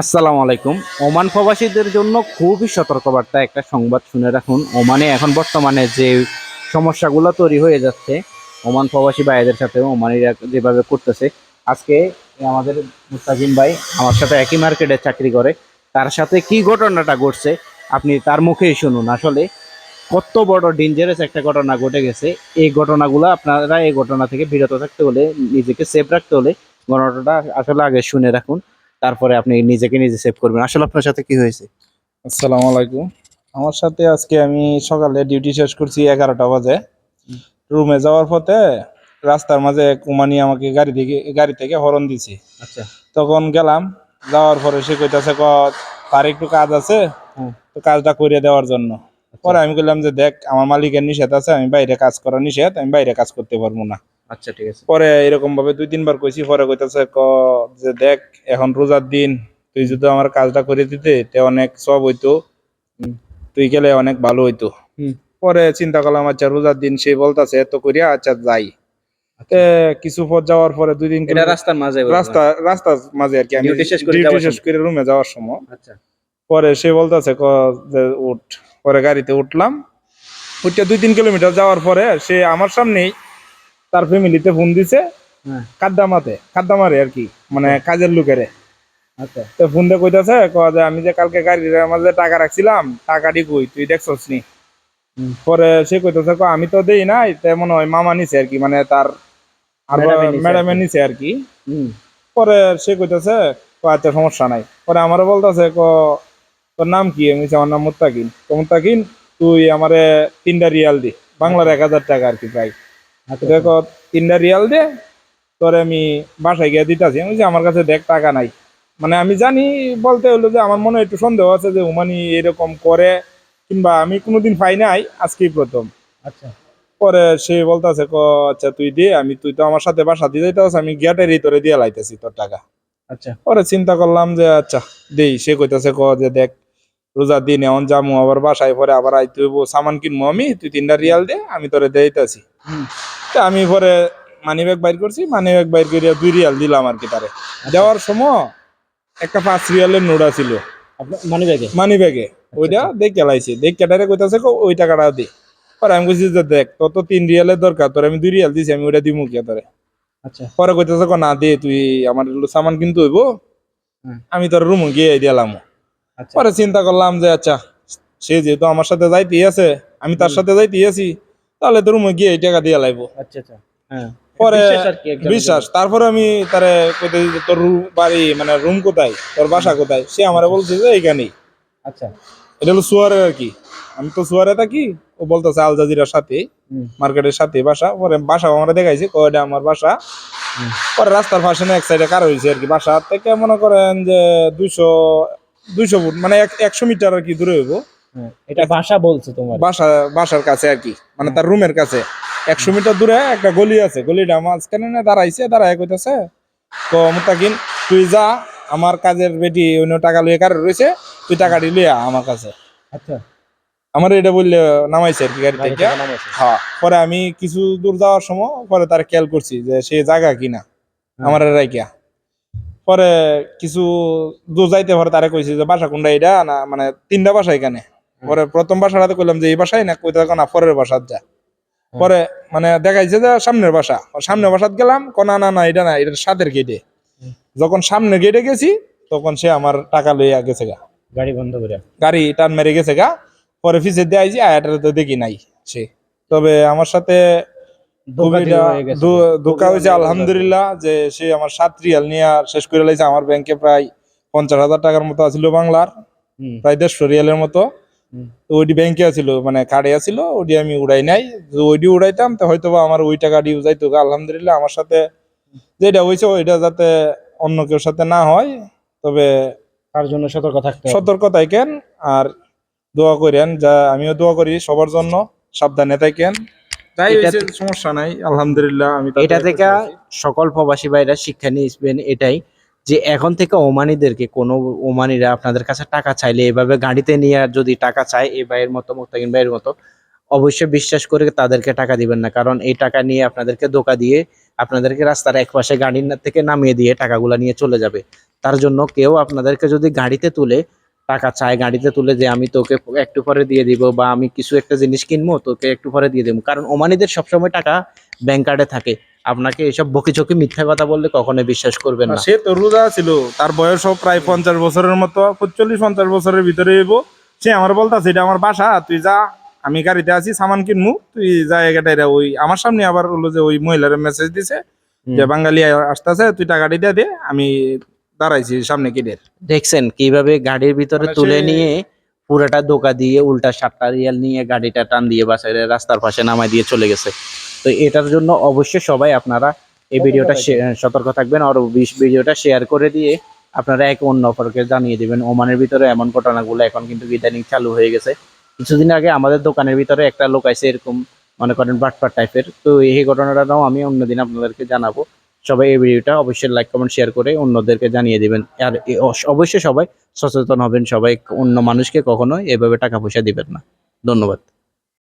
আসসালামু আলাইকুম। ওমান প্রবাসীদের জন্য খুবই সতর্কবার্তা একটা সংবাদ শুনে রাখুন। ওমানে এখন বর্তমানে যে সমস্যাগুলো তৈরি হয়ে যাচ্ছে, ওমান প্রবাসী ভাইদের সাথে ওমানিরা যেভাবে করতেছে, আজকে আমাদের মুস্তাকিম ভাই আমার সাথে একই মার্কেটে চাকরি করে, তার সাথে কি ঘটনাটা ঘটছে আপনি তার মুখেই শুনুন। আসলে কত বড় ডেঞ্জারাস একটা ঘটনা ঘটে গেছে। এই ঘটনাগুলো আপনারা এই ঘটনা থেকে বিরত থাকতে হলে, নিজেকে সেফ রাখতে হলে, ঘটনাটা আসলে আগে শুনে রাখুন। তারপরে আপনি নিজেকে নিজে সেভ করবেন। আসলে আপনার সাথে কি হয়েছে? আসসালামু আলাইকুম। আমার সাথে আজকে আমি সকালে ডিউটি শেষ করছি এগারোটা বাজে। রুমে যাওয়ার পথে রাস্তার মাঝে কুমানি আমাকে গাড়ি থেকে গাড়ি থেকে হরন দিছে। আচ্ছা। তখন গেলাম যাওয়ার পরে সে কইতাছে ক তার একটু কাজ আছে তো কাজটা করে দেওয়ার জন্য। পরে আমি বললাম যে দেখ আমার মালিকের নিষেধ আছে আমি বাইরে কাজ করা নিষেধ আমি বাইরে কাজ করতে পারব না। আচ্ছা ঠিক আছে। পরে এরকম ভাবে দুই তিনবার কইছি পরে কইতাছে ক যে দেখ এখন রোজার দিন তুই যদি আমার কাজটা করে দিতে তে অনেক সব হইতো তুই গেলে অনেক ভালো হইতো। পরে চিন্তা করলাম আচ্ছা রোজার দিন সে বলতাছে এত করিয়া আচ্ছা যাই। কিছু পথ যাওয়ার পরে দুই দিন রাস্তার মাঝে রাস্তা রাস্তার মাঝে আর কি আমি ডিউটি শেষ করে রুমে যাওয়ার সময়। আচ্ছা। পরে সে বলতেছে ক যে উঠ। পরে গাড়িতে উঠলাম উঠতে দুই তিন কিলোমিটার যাওয়ার পরে সে আমার সামনেই তার ফ্যামিলিতে ফোন দিছে। হ্যাঁ। কাদ্দামাতে কাদ্দামারে আর কি মানে কাজের লোকেরে। আচ্ছা। তো ফোন দিয়ে কইতাছে ক যে আমি যে কালকে গাড়ির মাঝে টাকা রাখছিলাম টাকাটি কই তুই দেখছস নি? পরে সে কইতাছে আমি তো দেই নাই তাই মনে হয় মামা নিছে আর কি মানে তার ম্যাডামে নিছে আর কি। পরে সে কইতাছে আচ্ছা সমস্যা নাই। পরে আমারও বলতাছে ক তোর নাম কি? আমি আমার নাম মুত্তাকিন। তো মুত্তাকিন তুই আমারে তিনটা রিয়াল দি বাংলার এক হাজার টাকা আর কি প্রায়। দেখো তিনটা রিয়াল দে তোরে আমি বাসায় গিয়ে দিতাছি। আমি বলছি, আমার কাছে দেখ টাকা নাই। মানে আমি জানি বলতে হলো যে আমার মনে একটু সন্দেহ আছে যে উমানি এরকম করে কিংবা আমি কোনোদিন পাই নাই আজকেই প্রথম। আচ্ছা। পরে সে বলতাছে ক আচ্ছা তুই দে আমি তুই তো আমার সাথে বাসা দিয়ে যাইতাস আমি গেটেরই তোরে দিয়ে লাইতেছি তোর টাকা। আচ্ছা। পরে চিন্তা করলাম যে আচ্ছা দেই। সে কইতাছে ক যে দেখ রোজার দিন এমন যামু আবার বাসায় পরে আবার আইতে হইব সামান কিনবো আমি তুই তিনটা রিয়াল দে আমি তোরে দেইতাছি। হুম। আমি পরে মানি ব্যাগ বাইর করছি মানি ব্যাগ বাইর করিয়া দুই রিয়াল দিলাম আর কি তারে। দেওয়ার সময় একটা পাঁচ রিয়ালের নোট ছিল আপনার মানি ব্যাগে মানি ব্যাগে ওইটা দেখে লাইছে। দেখে ডাইরে কইতাছে ওই টাকাটা দে। পরে আমি কইছি যে দেখ তোর তো তিন রিয়ালের দরকার তোর আমি দুই রিয়াল দিছি আমি ওইটা দিমু কি তোরে? আচ্ছা। পরে কইতেছে ক না দে তুই আমার সামান কিনতে হইব। আমি তোর রুমে গিয়ে দিলাম। আচ্ছা। পরে চিন্তা করলাম যে আচ্ছা সে যেহেতু আমার সাথে যাইতেই আছে আমি তার। সাথে যাইতেই আছি তাহলে তোর রুমে গিয়ে এই টাকা দিয়ে লাইবো। আচ্ছা আচ্ছা। হ্যাঁ। পরে বিশ্বাস তারপরে আমি তারে কইতেছি যে তোর বাড়ি মানে রুম কোথায়? তোর বাসা কোথায়? সে আমারে বলছে যে এইখানেই। আচ্ছা। এটা হলো সুয়ারে আর কি। আমি তো সুয়ারে থাকি ও বলতেছে আল জাজিরার সাথে হুম। মার্কেটের সাথে বাসা। পরে বাসা আমরা দেখাইছি কয়টা আমার বাসা। হুম। পরে রাস্তার পাশে না এক সাইডে কার হয়েছে আর কি বাসা। থেকে মনে করেন যে দুইশো দুইশো ফুট মানে এক- একশো মিটার আর কি দূরে হইব। এটা ভাষা বলছে তোমার। বাসা বাসার কাছে আর কি। মানে তার রুমের কাছে। একশো মিটার দূরে একটা গলি আছে। গলিটা মাঝখানে না দাঁড়াইছে দাঁড়ায় কইতাছে তো মুতাকিন তুই যা আমার কাজের বেটি অন্য টাকা লইয়ে কার রয়েছে তুই টাকাটি লইয়া আমার কাছে। আচ্ছা। আমার এটা বললে নামাইছে আর কি গাড়ি থেকে। হ্যাঁ পরে আমি কিছু দূর যাওয়ার সময় পরে তার খেয়াল করছি যে সে জায়গা কিনা হ্যাঁ। আমার রাইকিয়া পরে কিছু দূর যাইতে পরে তারা কইছে যে বাসা কোনটা এটা? না মানে তিনটা বাসা এখানে। পরে প্রথম বাসাটাতে কইলাম যে এই বাসায় না কইতে না পরের বাসাত যা। পরে মানে দেখাইছে যে সামনের বাসা সামনের বাসাত গেলাম ক না না এটা না এটা সাতের গেটে যখন সামনের গেটে গেছি তখন সে আমার টাকা লইয়া গেছে গা। গাড়ি বন্ধ করে গাড়ি টান মেরে গেছে গা। পরে ফিসে দিয়ে আইছি আয়াটা তো দেখি নাই সে। তবে আমার সাথে ধোঁকা হয়ে হয়েছে আলহামদুলিল্লাহ যে সে আমার সাত রিয়াল নিয়ে শেষ করে লাইছে। আমার ব্যাংকে প্রায় পঞ্চাশ হাজার টাকার মতো আছিল বাংলার। প্রায় দেড়শো রিয়ালের মতো। তো ওইটি ব্যাংকে আছিল মানে কার্ডে আছিল ওইটি আমি উড়াই নাই। ওইটি উড়াইতাম তো হয়তো আমার ওই টাকা ডিউ যাইতো। আলহামদুলিল্লাহ আমার সাথে যেটা হয়েছে ওইটা যাতে অন্য কেউ সাথে না হয় তবে তার জন্য সতর্ক থাকতে সতর্ক থাকেন আর দোয়া করেন যা আমিও দোয়া করি সবার জন্য সাবধানে থাকেন। তাই সমস্যা নাই আলহামদুলিল্লাহ আমি এটা থেকে। সকল প্রবাসী ভাইরা শিক্ষা নিয়ে এটাই। যে এখন থেকে ওমানিদেরকে, কোনো ওমানিরা আপনাদের কাছে টাকা চাইলে এভাবে গাড়িতে নিয়ে যদি টাকা চায় এ ভাইয়ের মতো মুক্তাকিন ভাইয়ের মতো, অবশ্যই বিশ্বাস করে তাদেরকে টাকা দিবেন না। কারণ এই টাকা নিয়ে আপনাদেরকে ধোকা দিয়ে আপনাদেরকে রাস্তার এক পাশে গাড়ি না- থেকে নামিয়ে দিয়ে টাকাগুলো নিয়ে চলে যাবে। তার জন্য কেউ আপনাদেরকে যদি গাড়িতে তুলে টাকা চায়, গাড়িতে তুলে যে আমি তোকে একটু পরে দিয়ে দিব বা আমি কিছু একটা জিনিস কিনবো, তোকে একটু পরে দিয়ে দেবো। কারণ ওমানিদের সবসময় টাকা ব্যাংক কার্ডে থাকে। আপনাকে এসব বকিচকি মিথ্যা কথা বললে কখনো বিশ্বাস করবেন না সে তো রোজা ছিল। তার বয়সও প্রায় পঞ্চাশ বছরের মতো পঁয়তাল্লিশ পঞ্চাশ বছরের ভিতরে এবো সে আমার বলতাছে এটা আমার বাসা তুই যা আমি গাড়িতে আছি সামান কিনমু তুই যা এগাটা ওই আমার সামনে আবার হলো যে ওই মহিলার মেসেজ দিছে যে বাঙালি আসতেছে তুই টাকাটি দিয়ে দে আমি দাঁড়াইছি সামনে কিডের দেখছেন কীভাবে গাড়ির ভিতরে মানে তুলে নিয়ে পুরোটা দোকা দিয়ে উল্টা সাতটা রিয়াল নিয়ে গাড়িটা টান দিয়ে বাসায় রাস্তার পাশে নামাই দিয়ে চলে গেছে। তো এটার জন্য অবশ্যই সবাই আপনারা এই ভিডিওটা সতর্ক থাকবেন আর ভিডিওটা শেয়ার করে দিয়ে আপনারা এক অন্য অপরকে জানিয়ে দেবেন। ওমানের ভিতরে এমন ঘটনাগুলো এখন কিন্তু ইদানিং চালু হয়ে গেছে। কিছুদিন আগে আমাদের দোকানের ভিতরে একটা লোক আছে এরকম মনে করেন বাটপার টাইপের। তো এই ঘটনাটাও আমি অন্যদিন আপনাদেরকে জানাব। সবাই এই ভিডিওটা অবশ্যই লাইক কমেন্ট শেয়ার করে অন্যদেরকে জানিয়ে দেবেন। আর অবশ্যই সবাই সচেতন হবেন। সবাই অন্য মানুষকে কখনো এভাবে টাকা পয়সা দিবেন না। ধন্যবাদ।